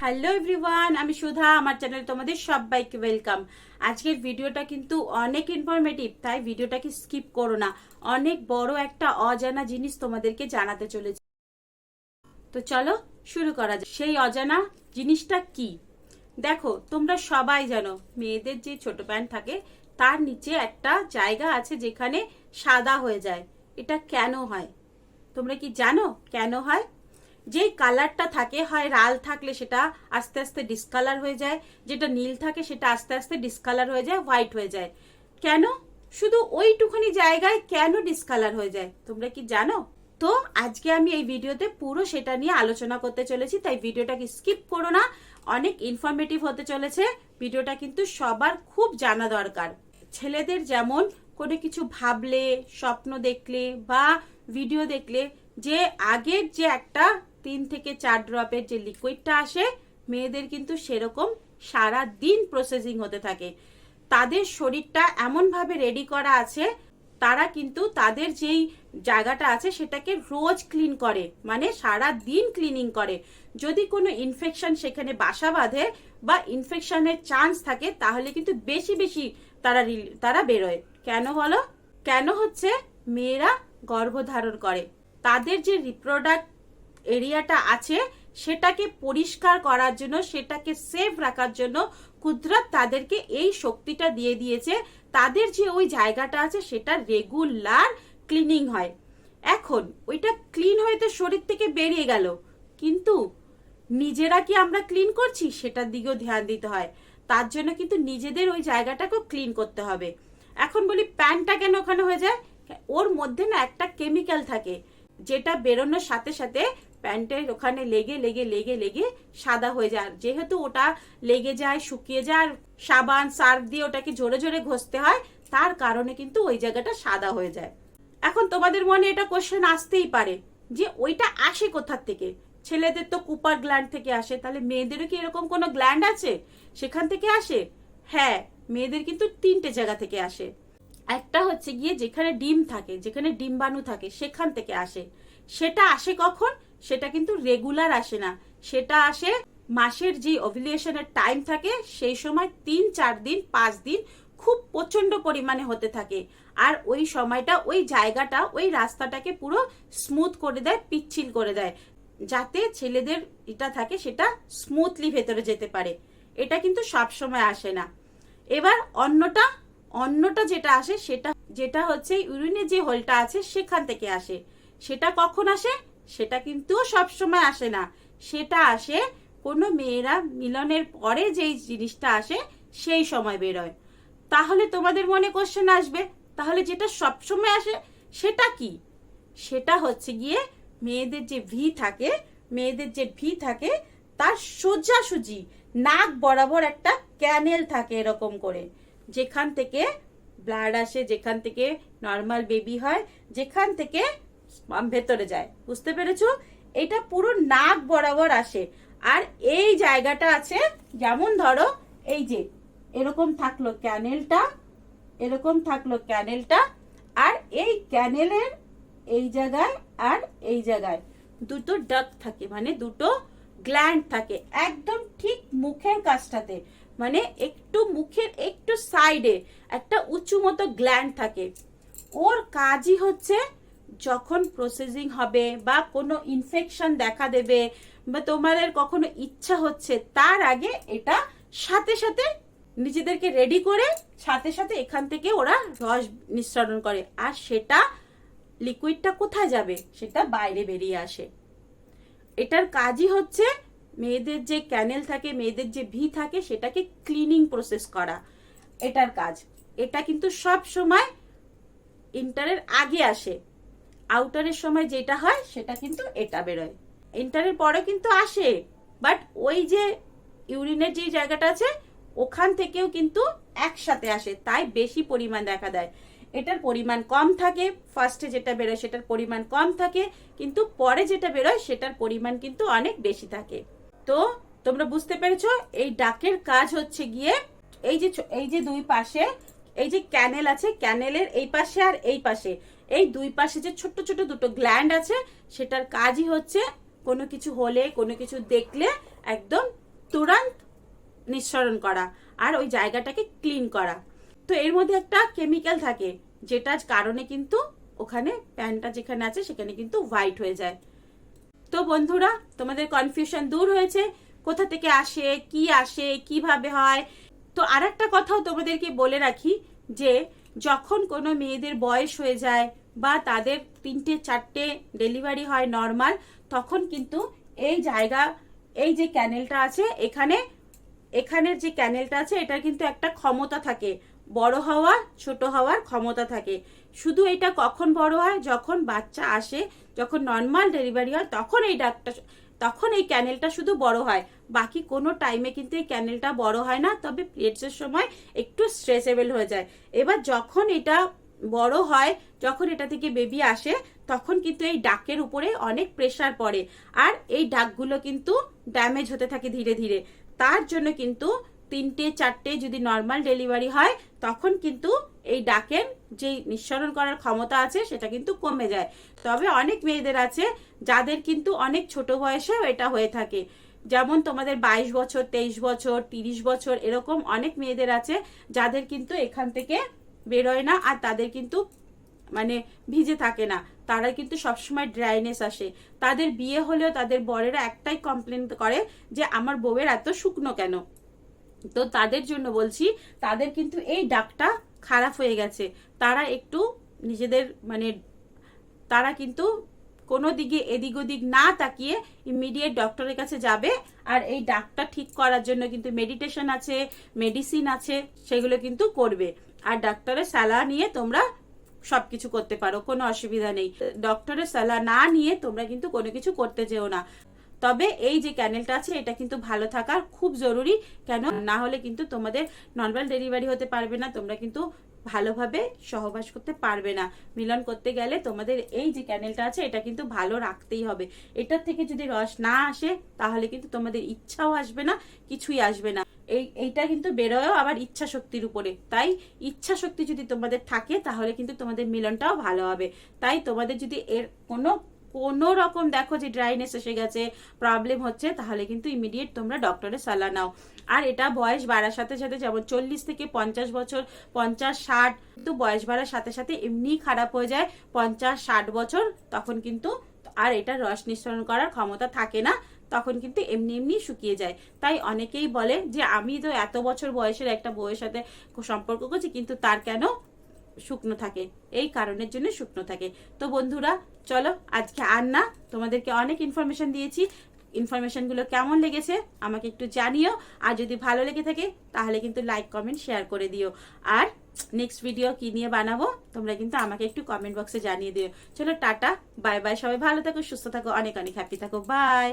Hello everyone আমি সুধা, আমার চ্যানেলে তোমাদের সবাইকে ওয়েলকাম আজকের ভিডিওটা কিন্তু অনেক ইনফরমেটিভ তাই ভিডিওটাকে স্কিপ করো না। অনেক বড় একটা অজানা জিনিস তোমাদেরকে জানাতে চলেছে। তো চলো শুরু করা যাক। সেই অজানা জিনিসটা কি? দেখো, তোমরা সবাই জানো, মেয়েদের যে ছোট প্যান্ট থাকে, তার নিচে একটা জায়গা আছে যেখানে সাদা হয়ে যায়। এটা কেন হয়? তোমরা কি জানো কেন হয়? যে কালারটা থাকে, হয় লাল থাকলে সেটা আস্তে আস্তে ডিসকালার হয়ে যায়, যেটা নীল থাকে সেটা আস্তে আস্তে ডিসকালার হয়ে যায় হোয়াইট হয়ে যায়। কেন? শুধু ওইটুখানি জায়গায় কেন ডিসকালার হয়ে যায়? তোমরা কি জানো? তো আজকে আমি এই ভিডিওতে পুরো সেটা নিয়ে আলোচনা করতে চলেছি, তাই ভিডিওটাকে স্কিপ করো না। অনেক ইনফরমেটিভ হতে চলেছে। ভিডিওটা কিন্তু সবার খুব জানা দরকার। ছেলেদের যেমন কোনো কিছু ভাবলে, স্বপ্ন দেখলে বা ভিডিও দেখলে, যে আগের যে একটা তিন থেকে চার ড্রপের যে লিকুইডটা আসে, মেয়েদের কিন্তু সেরকম সারা দিন প্রসেসিং হতে থাকে। তাদের শরীরটা এমনভাবে রেডি করা আছে, তারা কিন্তু তাদের যেই জায়গাটা আছে সেটাকে রোজ ক্লিন করে মানে সারা দিন ক্লিনিং করে। যদি কোনো ইনফেকশন সেখানে বাসা বাঁধে বা ইনফেকশনের চান্স থাকে, তাহলে কিন্তু বেশি বেশি তারা তারা বেরোয়। কেন বলো? কেন হচ্ছে? মেয়েরা গর্ভধারণ করে। তাদের যে রিপ্রোডাক্ট এরিয়াটা আছে, সেটাকে পরিষ্কার করার জন্য, সেটাকে সেফ রাখার জন্য কুদরত তাদেরকে এই শক্তিটা দিয়ে দিয়েছে। তাদের যে ওই জায়গাটা আছে, সেটা রেগুলার ক্লিনিং হয়। এখন, ওইটা ক্লিন হয়ে তো শরীর থেকে বেরিয়ে গেল, কিন্তু নিজেরা কি আমরা ক্লিন করছি? সেটার দিকেও ধ্যান দিতে হয়। তার জন্য কিন্তু নিজেদের ওই জায়গাটাকেও ক্লিন করতে হবে। এখন বলি প্যান্টটা কেন ওখানে হয়ে যায়? ওর মধ্যে না একটা কেমিক্যাল থাকে, যেটা বেরোনোর সাথে সাথে প্যান্টের ওখানে লেগে লেগে লেগে লেগে সাদা হয়ে যায়। যেহেতু ওটা লেগে যায়, শুকিয়ে যায় সাবান, সার্ফ দিয়ে ওটাকে জোরে জোরে ঘষতে হয়, তার কারণে কিন্তু ওই জায়গাটা সাদা হয়ে যায়। এখন তোমাদের মনে এটা কোশ্চেন আসতেই পারে, যে ওইটা আসে কোথার থেকে? ছেলেদের তো কুপার গ্ল্যান্ড থেকে আসে, তাহলে মেয়েদেরও কি এরকম কোনো গ্ল্যান্ড আছে? সেখান থেকে আসে? হ্যাঁ মেয়েদের কিন্তু তিনটে জায়গা থেকে আসে। একটা হচ্ছে গিয়ে যেখানে ডিম থাকে, যেখানে ডিম্বাণু থাকে, সেখান থেকে আসে। সেটা আসে কখন? সেটা কিন্তু রেগুলার আসে না। সেটা আসে মাসের যে অভিলিয়েশনের টাইম থাকে, সেই সময় তিন, চার দিন, পাঁচ দিন খুব প্রচণ্ড পরিমাণে হতে থাকে। আর ওই সময়টা, ওই জায়গাটা, ওই রাস্তাটাকে পুরো স্মুথ করে দেয়, পিচ্ছিল করে দেয়। যাতে ছেলেদের এটা থাকে, সেটা স্মুথলি ভেতরে যেতে পারে। এটা কিন্তু সব সময় আসে না। এবার অন্যটা অন্যটা যেটা আসে, সেটা, যেটা হচ্ছে ইউরিনের যে হোলটা আছে, সেখান থেকে আসে। সেটা কখন আসে? সেটা কিন্তু সব সময় আসে না। সেটা আসে কোনো মেয়েরা মিলনের পরে যেই জিনিসটা আসে সেই সময় বেরোয় তাহলে তোমাদের মনে কোশ্চেন আসবে, তাহলে যেটা সব সময় আসে সেটা কি? সেটা হচ্ছে গিয়ে মেয়েদের যে ভি থাকে, মেয়েদের যে ভি থাকে, তার সোজাসুজি, নাক বরাবর একটা ক্যানেল থাকে এরকম করে। যেখান থেকে ব্লাড আসে, যেখান থেকে নর্মাল বেবি হয়, যেখান থেকে ভেতরে যায়। বুঝতে পেরেছ? এটা পুরো নাক বরাবর আসে। আর এই জায়গাটা আছে, যেমন ধরো, এই যে, এরকম থাকল ক্যানেলটা, এরকম থাকল ক্যানেলটা, আর এই ক্যানেলের এই জায়গায় আর এই জায়গায় দুটো ডাক থাকে মানে দুটো গ্ল্যান্ড থাকে, একদম ঠিক মুখের কাছটাতে মানে একটু মুখের একটু সাইডে একটা উঁচু মতো গ্ল্যান্ড থাকে। ওর কাজই হচ্ছে যখন প্রসেসিং হবে বা কোনো ইনফেকশন দেখা দেবে বা তোমাদের কখনো ইচ্ছা হচ্ছে, তার আগে এটা সাথে সাথে নিজেদেরকে রেডি করে সাথে সাথে এখান থেকে ওরা রস নিঃসরণ করে। আর সেটা লিকুইডটা কোথায় যাবে? সেটা বাইরে বেরিয়ে আসে। এটার কাজই হচ্ছে মেয়েদের যে ক্যানেল থাকে, মেয়েদের যে ভি থাকে, সেটাকে ক্লিনিং প্রসেস করা। এটার কাজ। এটা কিন্তু সব সময় ইন্টারের আগে আসে। আউটারের সময় যেটা হয়, সেটা কিন্তু এটা বেরোয়। ইন্টারের পরে কিন্তু আসে। বাট ওই যে ইউরিনের যে জায়গাটা আছে, ওখান থেকেও কিন্তু একসাথে আসে। তাই বেশি পরিমাণ দেখা দেয়। এটার পরিমাণ কম থাকে ফার্স্টে যেটা বেরোয় সেটার পরিমাণ কম থাকে, কিন্তু পরে যেটা বেরোয় সেটার পরিমাণ কিন্তু অনেক বেশি থাকে। তো তোমরা বুঝতে পেরেছ, এই ডাকের কাজ হচ্ছে গিয়ে, এই যে এই যে দুই পাশে, এই যে ক্যানেল আছে ক্যানেলের এই পাশে আর এই পাশে। এই দুই পাশে যে ছোট্ট ছোট দুটো গ্ল্যান্ড আছে, সেটার কাজই হচ্ছে কোনো কিছু হলে, কোনো কিছু দেখলে একদম নিঃসরণ করা আর ওই জায়গাটাকে ক্লিন করা। তো এর মধ্যে একটা কেমিক্যাল থাকে, যেটার কারণে কিন্তু ওখানে প্যানটা যেখানে আছে সেখানে কিন্তু হোয়াইট হয়ে যায়। তো বন্ধুরা, তোমাদের কনফিউশন দূর হয়েছে, কোথা থেকে আসে, কি আসে, কীভাবে হয়? তো আর একটা কথাও তোমাদেরকে বলে রাখি যে, যখন কোনো মেয়েদের বয়স হয়ে যায় বা তাদের তিনটে, চারটে ডেলিভারি হয় নর্মাল তখন কিন্তু এই জায়গা, এই যে ক্যানেলটা আছে, এখানে, এখানের যে ক্যানেলটা আছে, এটার কিন্তু একটা ক্ষমতা থাকে। বড় হওয়া ছোট হওয়ার ক্ষমতা থাকে। শুধু এটা কখন বড় হয়? যখন বাচ্চা আসে, যখন নর্মাল ডেলিভারি হয়, তখন এই ডাকটা, তখন এই ক্যানেলটা শুধু বড় হয়। বাকি কোনো টাইমে কিন্তু এই ক্যানেলটা বড় হয় না, তবে পিরিয়ডসের সময় একটু স্ট্রেচেবল হয়ে যায়। এবার যখন এটা বড় হয়, যখন এটা থেকে বেবি আসে, তখন কিন্তু এই ডাকের উপরে অনেক প্রেসার পড়ে। আর এই ডাকগুলো কিন্তু ড্যামেজ হতে থাকে ধীরে ধীরে। তার জন্য কিন্তু তিনটে, চারটে যদি নর্মাল ডেলিভারি হয়, তখন কিন্তু এই ডাকের যে নিঃসরণ করার ক্ষমতা আছে, সেটা কিন্তু কমে যায়। তবে অনেক মেয়েদের আছে, যাদের কিন্তু অনেক ছোট বয়সেও এটা হয়ে থাকে। যেমন তোমাদের বাইশ বছর, তেইশ বছর, তিরিশ বছর, এরকম অনেক মেয়েদের আছে, যাদের কিন্তু এখান থেকে বেরোয় না আর তাদের কিন্তু মানে ভিজে থাকে না। তারা কিন্তু সবসময় ড্রাইনেস আসে। তাদের বিয়ে হলেও তাদের বরেরা একটাই কমপ্লেন করে যে, আমার বউয়ের এত শুকনো কেন? তো তাদের জন্য বলছি, তাদের কিন্তু এই ডাকটা খারাপ হয়ে গেছে। তারা একটু নিজেদের মানে তারা কিন্তু কোনো দিকে এদিক ওদিক না তাকিয়ে ইমিডিয়েট ডক্টরের কাছে যাবে আর এই ডাকটা ঠিক করার জন্য কিন্তু মেডিটেশন আছে মেডিসিন আছে, সেগুলো কিন্তু করবে। আর ডাক্তারের সালা নিয়ে তোমরা সবকিছু করতে পারো, কোনো অসুবিধা নেই। ডক্টরের সালা না নিয়ে তোমরা কিন্তু কোনো কিছু করতে যেও না। তবে এই যে ক্যানেলটা আছে, এটা কিন্তু ভালো থাকা খুব জরুরি, কেন না হলে কিন্তু তোমাদের নর্মাল ডেলিভারি হতে পারবে না, তোমরা কিন্তু ভালোভাবে সহবাস করতে পারবে না। মিলন করতে গেলে তোমাদের এই যে ক্যানেলটা আছে, এটা কিন্তু ভালো রাখতেই হবে। এটার থেকে যদি রস না আসে, তাহলে কিন্তু তোমাদের ইচ্ছাও আসবে না, কিছুই আসবে না। এই, এইটা কিন্তু বেরোয়ও আবার ইচ্ছা শক্তির উপরে। তাই ইচ্ছা শক্তি যদি তোমাদের থাকে, তাহলে কিন্তু তোমাদের মিলনটাও ভালো হবে। তাই তোমাদের যদি এর কোনো কোনো রকম দেখো যে ড্রাইনেস এসে গেছে প্রবলেম হচ্ছে, তাহলে কিন্তু ইমিডিয়েট তোমরা ডক্টরের সালা নাও। আর এটা বয়স বাড়ার সাথে সাথে যেমন চল্লিশ থেকে পঞ্চাশ বছর, পঞ্চাশ ষাট, কিন্তু বয়স বাড়ার সাথে সাথে এমনি খারাপ হয়ে যায়, পঞ্চাশ ষাট বছর, তখন কিন্তু আর এটা রস নিঃসরণ করার ক্ষমতা থাকে না, তখন কিন্তু এমনি এমনি শুকিয়ে যায়। তাই অনেকেই বলে যে, আমি তো এত বছর বয়সের একটা বউয়ের সাথে সম্পর্ক করছি, কিন্তু তার কেন শুকনো থাকে? এই কারণের জন্য শুকনো থাকে। তো বন্ধুরা, চলো আজকে আর না, তোমাদেরকে অনেক ইনফরমেশন দিয়েছি। ইনফরমেশনগুলো কেমন লেগেছে আমাকে একটু জানিও, আর যদি ভালো লেগে থাকে, তাহলে কিন্তু লাইক কমেন্ট শেয়ার করে দিও। আর নেক্সট ভিডিও কি নিয়ে বানাবো? তোমরা কিন্তু আমাকে একটু কমেন্ট বক্সে জানিয়ে দিও। চলো টাটা বাই বাই সবাই। ভালো থাকো, সুস্থ থাকো, অনেক অনেক হ্যাপি থাকো। বাই